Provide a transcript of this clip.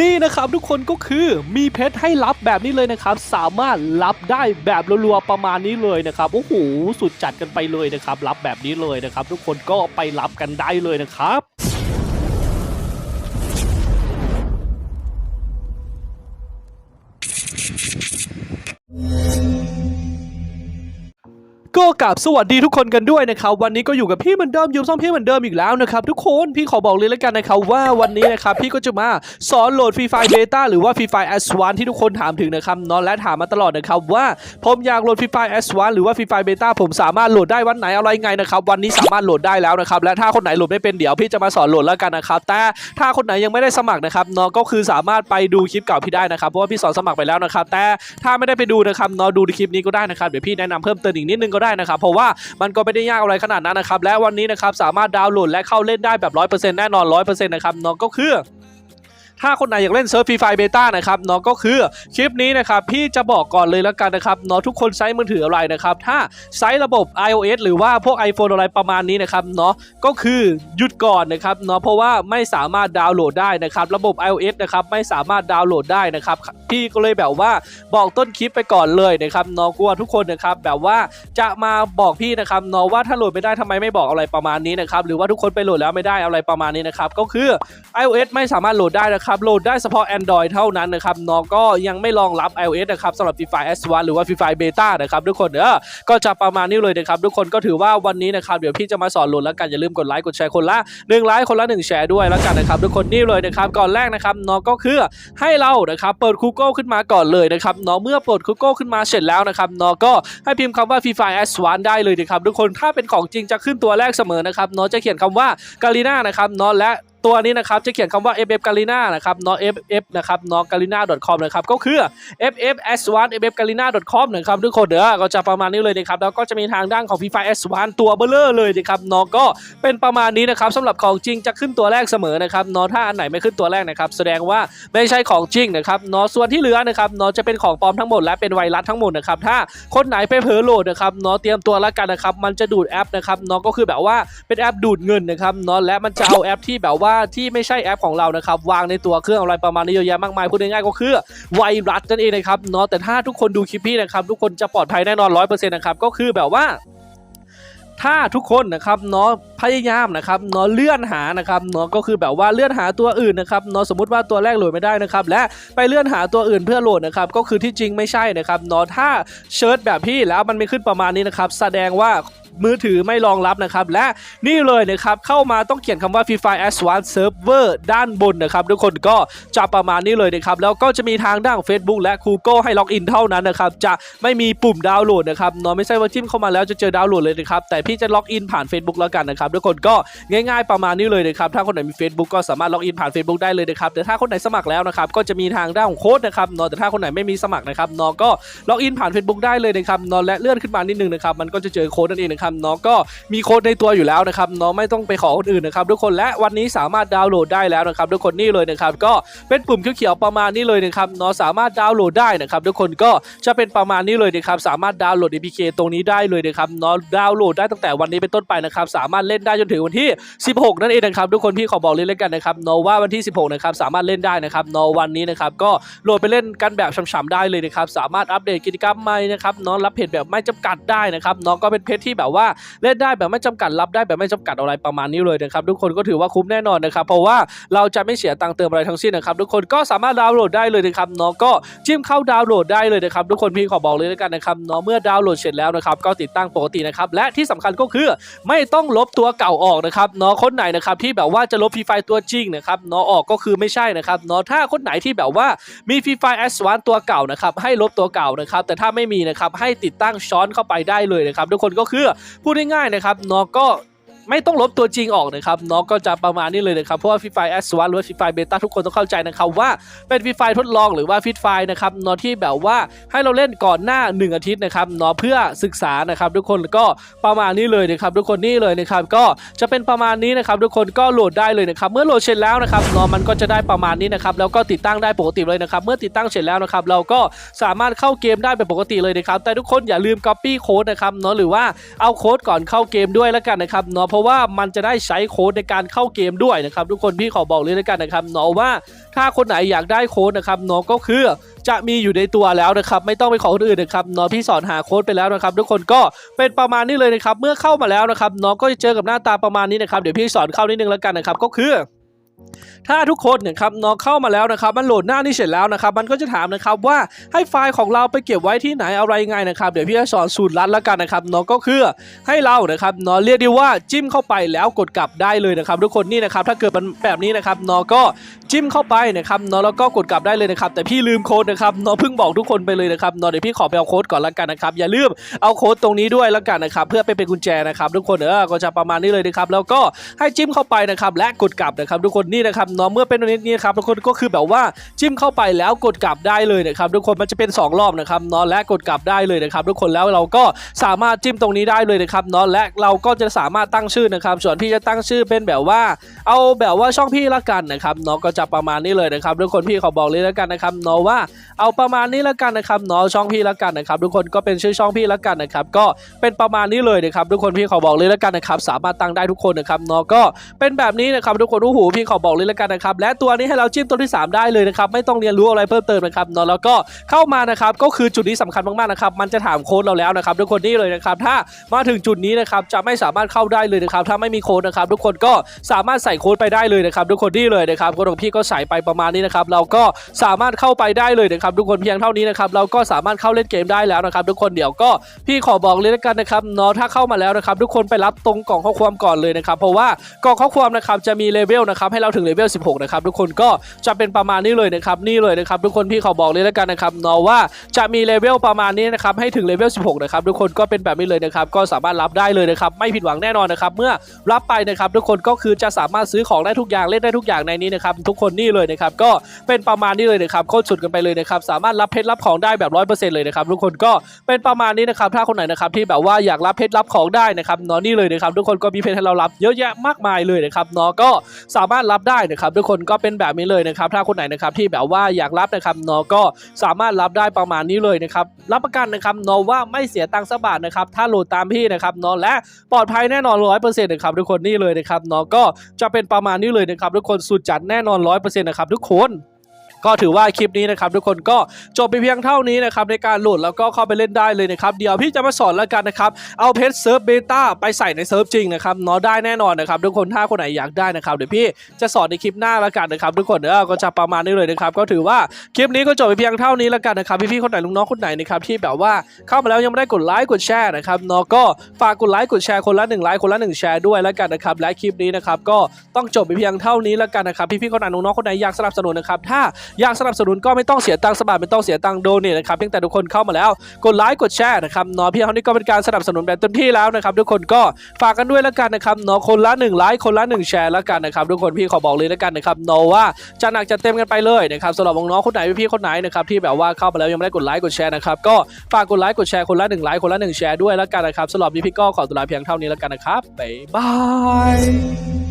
นี่นะครับทุกคนก็คือมีเพชรให้รับแบบนี้เลยนะครับ สามารถรับได้แบบรัวๆประมาณนี้เลยนะครับโอ้โหสุดจัดกันไปเลยนะครับ รับแบบนี้เลยนะครับ ทุกคนก็ไปรับกันได้เลยนะครับ ก็กราบสวัสดีทุกคนกันด้วยนะครับ วันนี้ก็อยู่กับพี่เหมือนเดิมยู่ซ่องพี่เหมือนเดิมอีกแล้วนะครับทุกคนพี่ขอบอกเลยแล้วกันนะครับว่าวันนี้นะครับพี่ก็จะมาสอนโหลดฟรีไฟเบต้าหรือว่าฟรีไฟแอสวานที่ทุกคนถามถึงนะครับเนอนและถามมาตลอดนะครับว่าผมอยากโหลดฟรีไฟแอสวานหรือว่าฟรีไฟเบต้าผมสามารถโหลดได้วันไหนอะไรไงนะครับวันนี้สามารถโหลดได้แล้วนะครับและถ้าคนไหนโหลดไม่เป็นเดี๋ยวพี่จะมาสอนโหลดแล้วกันนะครับแต่ถ้าคนไหนยังไม่ได้สมัครนะครับเนาะก็คือสามารถไปดูคลิปเก่าพี่ได้นะครับเพราะว่าพี่สอนสมัครไปแล้วนะครับแต่ถ้าไม่ได้ไปดูนะครับเนาะดูในคลิปนี้ก็ได้นะครับเดี๋ยวพี่แนะนำเพิ่มเติมอีกนิดนึงก็ได้นะครับ เพราะว่ามันก็ไม่ได้ยากอะไรขนาดนั้นนะครับ และวันนี้นะครับสามารถดาวน์โหลดและเข้าเล่นได้แบบ 100%แน่นอน 100%นะครับน้องก็คือ ถ้าคนไหนอยากเล่นเซิร์ฟฟรีไฟเบต้านะครับเนาะก็คือคลิปนี้นะครับพี่จะบอกก่อนเลยแล้วกันนะครับเนาะทุกคนใช้มือถืออะไรนะครับถ้าใช้ระบบ iOS หรือว่าพวก iPhone อะไรประมาณนี้นะครับเนาะก็คือหยุดก่อนนะครับเนาะเพราะว่าไม่สามารถดาวน์โหลดได้นะครับระบบ iOS นะครับไม่สามารถดาวน์โหลดได้นะครับพี่ก็เลยแบบว่าบอกต้นคลิปไปก่อนเลยนะครับเนาะกลัวทุกคนนะครับแบบว่าจะมาบอกพี่นะครับเนาะว่าถ้าโหลดไม่ได้ทำไมไม่บอกอะไรประมาณนี้นะครับหรือว่าทุกคนไปโหลดแล้วไม่ได้อะไรประมาณนี้นะครับก็คือ iOS ไม่สามารถโหลดได้นะครับครับโหลดได้เฉพาะ Android เท่านั้นนะครับน้องก็ยังไม่รองรับ iOS นะครับสำหรับ Free Fire S1 หรือว่า Free Fire Beta นะครับทุกคนเออก็จะประมาณนี้เลยนะครับทุกคนก็ถือว่าวันนี้นะครับเดี๋ยวพี่จะมาสอนโหลดแล้วกันอย่าลืมกดไลค์กดแชร์คนละ1ไลค์คนละ 1 แชร์ด้วยแล้วกันนะครับทุกคนนี่เลยนะครับก่อนแรกนะครับน้องก็คือให้เรานะครับเปิด Google ขึ้นมาก่อนเลยนะครับน้องเมื่อเปิด Google ขึ้นมาเสร็จแล้วนะครับน้องก็ให้พิมพ์คำว่า Free Fire S1 ได้เลยนะครับทุกคนถ้าเป็นของจริงจะขึ้นตัวแรกเสมอนะครับน้องจะเขียนคำว่ากาลิน่านะครับน้องและ ตัวนี้นะครับจะเขียนคำว่า ff g a l i n a นะครับนาะ ff นะครับนาะ g a l i n a com นะครับก็คือ ff s1 ff g a l i n a com นะครับทุกคนเด้อก็จะประมาณนี้เลยนะครับแล้วก็จะมีทางด้านของ FIFA S1 ตัวเบลเลอร์เลยนะครับเนาะก็เป็นประมาณนี้นะครับสำหรับของจริงจะขึ้นตัวแรกเสมอนะครับเนาะถ้าอันไหนไม่ขึ้นตัวแรกนะครับแสดงว่าไม่ใช่ของจริงนะครับเนาะส่วนที่เหลือนะครับเนาะจะเป็นของปลอมทั้งหมดและเป็นไวรัสทั้งหมดนะครับถ้าคนไหนไปเผลอโหลดนะครับเนาะเตรียมตัวแล้วกันนะครับมันจะดูดแอปนะครับเนาะก็คือแบบว่าเป็นแอปดูดเงินนะครับเนาะและมันจะเอาแอปที่แบบว่าที่ไม่ใช่แอปของเรานะครับวางในตัวเครื่องอะไรประมาณนี้เยอะแยะมากมายพูดง่ายๆก็คือไวรัสนั่นเองนะครับเนาะแต่ถ้าทุกคนดูคลิปพี่นะครับทุกคนจะปลอดภัยแน่นอน100%นะครับก็คือแบบว่าถ้าทุกคนนะครับเนาะพยายามนะครับเนาะเลื่อนหานะครับเนาะก็คือแบบว่าเลื่อนหาตัวอื่นนะครับเนาะสมมติว่าตัวแรกโหลดไม่ได้นะครับและไปเลื่อนหาตัวอื่นเพื่อโหลดนะครับก็คือที่จริงไม่ใช่นะครับเนาะถ้าเชิร์ชแบบพี่แล้วมันไม่ขึ้นประมาณนี้นะครับแสดงว่า มือถือไม่รองรับนะครับ และนี่เลยนะครับเข้ามาต้องเขียนคำว่า Free Fire Advanced Server ด้านบนนะครับ ทุกคนก็จะประมาณนี้เลยนะครับ แล้วก็จะมีทางด้าน Facebook และ Google ให้ล็อกอินเท่านั้นนะครับ จะไม่มีปุ่มดาวน์โหลดนะครับเนาะไม่ใช่ว่าจิ้มเข้ามาแล้วจะเจอดาวน์โหลดเลยนะครับ แต่พี่จะล็อกอินผ่าน Facebook แล้วกันนะครับ ทุกคนก็ง่าย ๆประมาณนี้เลยนะครับ ถ้าคนไหนมี Facebook ก็สามารถล็อกอินผ่าน Facebook ได้เลยนะครับแต่ถ้าคนไหนสมัครแล้วนะครับก็จะมีทางด้านของโค้ดนะครับเนาะแต่ถ้าคนไหนไม่มีสมัครนะครับเนาะก็ล็อกอินผ่าน Facebook ได้เลยนะครับเนาะและเลื่อนขึ้นมานิดนึงนะครับมันก็จะเจอโค้ดนั่นเองนะครับเนาะก็มีโค้ดในตัวอยู่แล้วนะครับเนาะไม่ต้องไปขอคนอื่นนะครับทุกคนและวันนี้สามารถดาวน์โหลดได้แล้วนะครับทุกคนนี่เลยนะครับก็เป็นปุ่มเขียวๆประมาณนี้เลยนะครับเนาะสามารถดาวน์โหลดได้นะครับทุกคนก็จะเป็นประมาณนี้เลยนะครับสามารถดาวน์โหลด APK ตรงนี้ได้เลยนะครับเนาะดาวน์โหลดได้ตั้งแต่วันนี้เป็นต้นไปนะครับสามารถเล่นได้จนถึงวันที่ 16 นั่นเองนะครับทุกคนพี่ขอบอกเลยแล้วกันนะครับเนาะว่าวันที่ 16 นะครับสามารถเล่นได้นะครับเนาะวันนี้นะครับก็โหลดไปเล่นกันแบบฉ่ำๆได้เลยนะครับสามารถอัปเดตกิจกรรมใหม่นะครับเนาะรับเพจแบบไม่จำกัดได้นะครับเนาะก็เป็นเพจที่แบบว่าเล่นได้แบบไม่จำกัดรับได้แบบไม่จำกัดอะไรประมาณนี้เลยนะครับทุกคนก็ถือว่าคุ้มแน่นอนนะครับเพราะว่าเราจะไม่เสียตังค์เติมอะไรทั้งสิ้นนะครับทุกคนก็สามารถดาวน์โหลดได้เลยนะครับเนาะก็จิ้มเข้าดาวน์โหลดได้เลยนะครับทุกคนพี่ขอบอกเลยแล้วกันนะครับเนาะเมื่อดาวน์โหลดเสร็จแล้วนะครับก็ติดตั้งปกตินะครับและที่สำคัญก็คือไม่ต้องลบตัวเก่าออกนะครับเนาะคนไหนนะครับที่แบบว่าจะลบฟรีไฟตัวจริงนะครับเนาะออกก็คือไม่ใช่นะครับเนาะถ้าคนไหนที่แบบว่ามีฟรีไฟแอสวานตัวเก่านะครับให้ลบตัวเก่านะครับแต่ถ้าไม่มีนะครับให้ติดตั้งช้อนเข้าไปได้เลยนะครับทุกคนก็คือพูดง่ายๆนะครับเนาะก็ ไม่ต้องลบตัวจริงออกนะครับเนาะก็จะประมาณนี้เลยนะครับเพราะว่าฟรีไฟแอสวานหรือว่าฟรีไฟเบต้าทุกคนต้องเข้าใจนะครับว่าเป็นฟรีไฟทดลองหรือว่าฟรีไฟนะครับเนาะที่แบบว่าให้เราเล่นก่อนหน้า 1 อาทิตย์นะครับเนาะเพื่อศึกษานะครับทุกคนก็ประมาณนี้เลยนะครับทุกคนนี่เลยนะครับก็จะเป็นประมาณนี้นะครับทุกคนก็โหลดได้เลยนะครับเมื่อโหลดเสร็จแล้วนะครับเนาะมันก็จะได้ประมาณนี้นะครับแล้วก็ติดตั้งได้ปกติเลยนะครับเมื่อติดตั้งเสร็จแล้วนะครับเราก็สามารถเข้าเกมได้เป็นปกติเลยนะครับแต่ทุกคนอย่าลืม copy โค้ดนะครับเนาะหรือว่าเอาโค้ดก่อนเข้าเกมด้วยแล้วกันนะครับเนาะราะราะว่ามันจะได้ใช้โค้ดในการเข้าเกมด้วยนะครับ ทุกคนพี่ขอบอกเลยแล้วกันนะครับเนาะว่าถ้าคนไหนอยากได้โค้ดนะครับเนาะก็คือจะมีอยู่ในตัวแล้วนะครับ ไม่ต้องไปขอคนอื่นนะครับเนาะพี่สอนหาโค้ดไปแล้วนะครับ ทุกคนก็เป็นประมาณนี้เลยนะครับ เมื่อเข้ามาแล้วนะครับเนาะก็จะเจอกับหน้าตาประมาณนี้นะครับเดี๋ยวพี่สอนเข้านิดนึงแล้วกันนะครับก็คือ ถ้าทุกคนเนะครับเนาะเข้ามาแล้วนะครับ มันโหลดหน้านี่เสร็จแล้วนะครับ มันก็จะถามนะครับว่าให้ไฟล์ของเราไปเก็บไว้ที่ไหนอะไรไงนะครับ เดี๋ยวพี่จะสอนสูตรลัดแล้วกันนะครับเนาะก็คือให้เรานะครับเนาะเรียกได้ว่าจิ้มเข้าไปแล้วกดกลับได้เลยนะครับทุกคนนี่นะครับถ้าเกิดมันแบบนี้นะครับเนาะก็จิ้มเข้าไปนะครับเนาะแล้วก็กดกลับได้เลยนะครับแต่พี่ลืมโค้ดนะครับเนาะเพิ่งบอกทุกคนไปเลยนะครับเนาะเดี๋ยวพี่ขอไปเอาโค้ดก่อนละกันนะครับอย่าลืมเอาโค้ดตรงนี้ด้วยละกันนะครับเพื่อไปเป็นกุญแจนะครับทุกคนเออก็จะประมาณนี้เลยนะครับแล้วก็ให้จิ้มเข้าไปนะครับและกดกลับนะครับทุกคนนี่นะครับเนาะเมื่อเป็นแบบนี้ครับทุกคนก็คือแบบว่าจิ้มเข้าไปแล้วกดกลับได้เลยนะครับทุกคนมันจะเป็นสองรอบนะครับเนาะและกดกลับได้เลยนะครับทุกคนแล้วเราก็สามารถจิ้มตรงนี้ได้เลยนะครับเนาะและเราก็จะสามารถตั้งชื่อนะครับ ส่วนพี่จะตั้งชื่อเป็นแบบว่า เอาแบบว่าช่องพี่ละกันนะครับเนาะก็จะประมาณนี้เลยนะครับทุกคนพี่ขอบอกเลยแล้วกันนะครับเนาะว่าเอาประมาณนี้ละกันนะครับเนาะช่องพี่ละกันนะครับทุกคนก็เป็นชื่อช่องพี่ละกันนะครับก็เป็นประมาณนี้เลยนะครับทุกคนพี่ขอบอกเลยแล้วกันนะครับสามารถตั้งได้ทุกคนนะครับเนาะก็เป็นแบบนี้นะครับทุกคนโอ้โหพี่ขอบอกเลยแล้วกันนะครับและตัวนี้ให้เราจิ้มตัวที่ 3 ได้เลยนะครับไม่ต้องเรียนรู้อะไรเพิ่มเติมนะครับเนาะแล้วก็เข้ามานะครับก็คือจุดนี้สำคัญมากๆนะครับมันจะถามโค้ดเราแล้วนะครับทุกคนนี่เลยนะครับถ้ามาถึงจุดนี้นะครับจะไม่สามารถเข้าได้เลยนะครับถ้าไม่มีโค้ดนะครับทุกคนก็สามารถใส่โค้ดไปได้เลยนะครับทุกคนนี่เลยนะครับโค้ดของพี่ก็ใส่ไปประมาณนี้นะครับเราก็สามารถเข้าไปได้เลยนะครับทุกคนเพียงเท่านี้นะครับเราก็สามารถเข้าเล่นเกมได้แล้วนะครับทุกคนเดี๋ยวก็พี่ขอบอกเลยแล้วกันนะครับเนาะถ้าเข้ามาแล้วนะครับทุกคนไปรับตรงกล่องข้อความก่อนเลยนะครับเพราะว่ากล่องข้อความนะครับจะมีเลเวลนะครับให้เราถึงเลเวล 16 นะครับทุกคนก็จะเป็นประมาณนี้เลยนะครับนี่เลยนะครับทุกคนพี่เขอบอกเลยแล้วกันนะครับเนาะว่าจะมีเลเวลประมาณนี้นะครับให้ถึงเลเวล 16 นะครับทุกคนก็เป็นแบบนี้เลยนะครับก็สามารถรับได้เลยนะครับไม่ผิดหวังแน่นอนนะครับเมื่อรับไปนะครับทุกคนก็คือจะสามารถซื้อของได้ทุกอย่างเล่นได้ทุกอย่างในนี้นะครับทุกคนนี่เลยนะครับก็เป็นประมาณนี้เลยนะครับโคตรสุดกันไปเลยนะครับสามารถรับเพชรรับของได้แบบร้อยเปอร์เซ็นต์เลยนะครับทุกคนก็เป็นประมาณนี้นะครับถ้าคนไหนนะครับที่แบบว่าอยากรับเพชรรับของได้นะครับเนาะนี่เลยนะครับทุกคนก็มีเพชรให้เรารับเยอะแยะมากมายเลยนะครับเนาะก็สามารถรับได้นะครับทุกคนก็เป็นแบบนี้เลยนะครับ ถ้าคนไหนนะครับที่แบบว่าอยากรับนะครับนอก็สามารถรับได้ประมาณนี้เลยนะครับรับประกันนะครับนอว่าไม่เสียตังค์สักบาทนะครับถ้าโหลดตามพี่นะครับนอและปลอดภัยแน่นอนร้อยเปอร์เซ็นต์นะครับทุกคนนี่เลยนะครับนอก็จะเป็นประมาณนี้เลยนะครับทุกคนสุดจัดแน่นอนร้อยเปอร์เซ็นต์นะครับทุกคน ก็ถือว่าคลิปนี้นะครับทุกคนก็จบไปเพียงเท่านี้นะครับในการโหลดแล้วก็เข้าไปเล่นได้เลยนะครับเดี๋ยวพี่จะมาสอนแล้วกันนะครับเอาเพจเซิร์ฟเบต้าไปใส่ในเซิร์ฟจริงนะครับเนาะได้แน่นอนนะครับทุกคนถ้าคนไหนอยากได้นะครับเดี๋ยวพี่จะสอนในคลิปหน้าแล้วกันนะครับทุกคนเออก็จะประมาณนี้เลยนะครับก็ถือว่าคลิปนี้ก็จบไปเพียงเท่านี้แล้วกันนะครับพี่ๆคนไหนลุงน้องคนไหนนะครับที่แบบว่าเข้ามาแล้วยังไม่ได้กดไลค์กดแชร์นะครับเนาะก็ฝากกดไลค์กดแชร์คนละหนึ่งไลค์คนละหนึ่งแชร์ด้วยแล้วกันนะครับและคลิปนี้นะครับก็ต้องจบไปเพียงเท่านี้แล้วกันนะครับพี่ๆคนไหนลุงน้องคนไหนอยากสนับสนุนนะครับถ้าอยากสนับสนุนก็ไม่ต้องเสียตังค์สบายไม่ต้องเสียตังค์โดเนทนะครับเพียงแต่ทุกคนเข้ามาแล้วกดไลค์กดแชร์นะครับเนาะพี่เท่านี้ก็เป็นการสนับสนุนแบบเต็มที่แล้วนะครับทุกคนก็ฝากกันด้วยแล้วกันนะครับเนาะคนละ1ไลค์คนละ1แชร์แล้วกันนะครับทุกคนพี่ขอบอกเลยแล้วกันนะครับเนาะว่าจะหนักจะเต็มกันไปเลยนะครับสำหรับน้องคนไหนพี่คนไหนนะครับที่แบบว่าเข้ามาแล้วยังไม่ได้กดไลค์กดแชร์นะครับก็ฝากกดไลค์กดแชร์คนละ1ไลค์คนละ1แชร์ด้วยแล้วกันนะครับสำหรับนี้พี่ก็ขอตัวลาเพียงเท่านี้แล้วกันนะครับบ๊ายบาย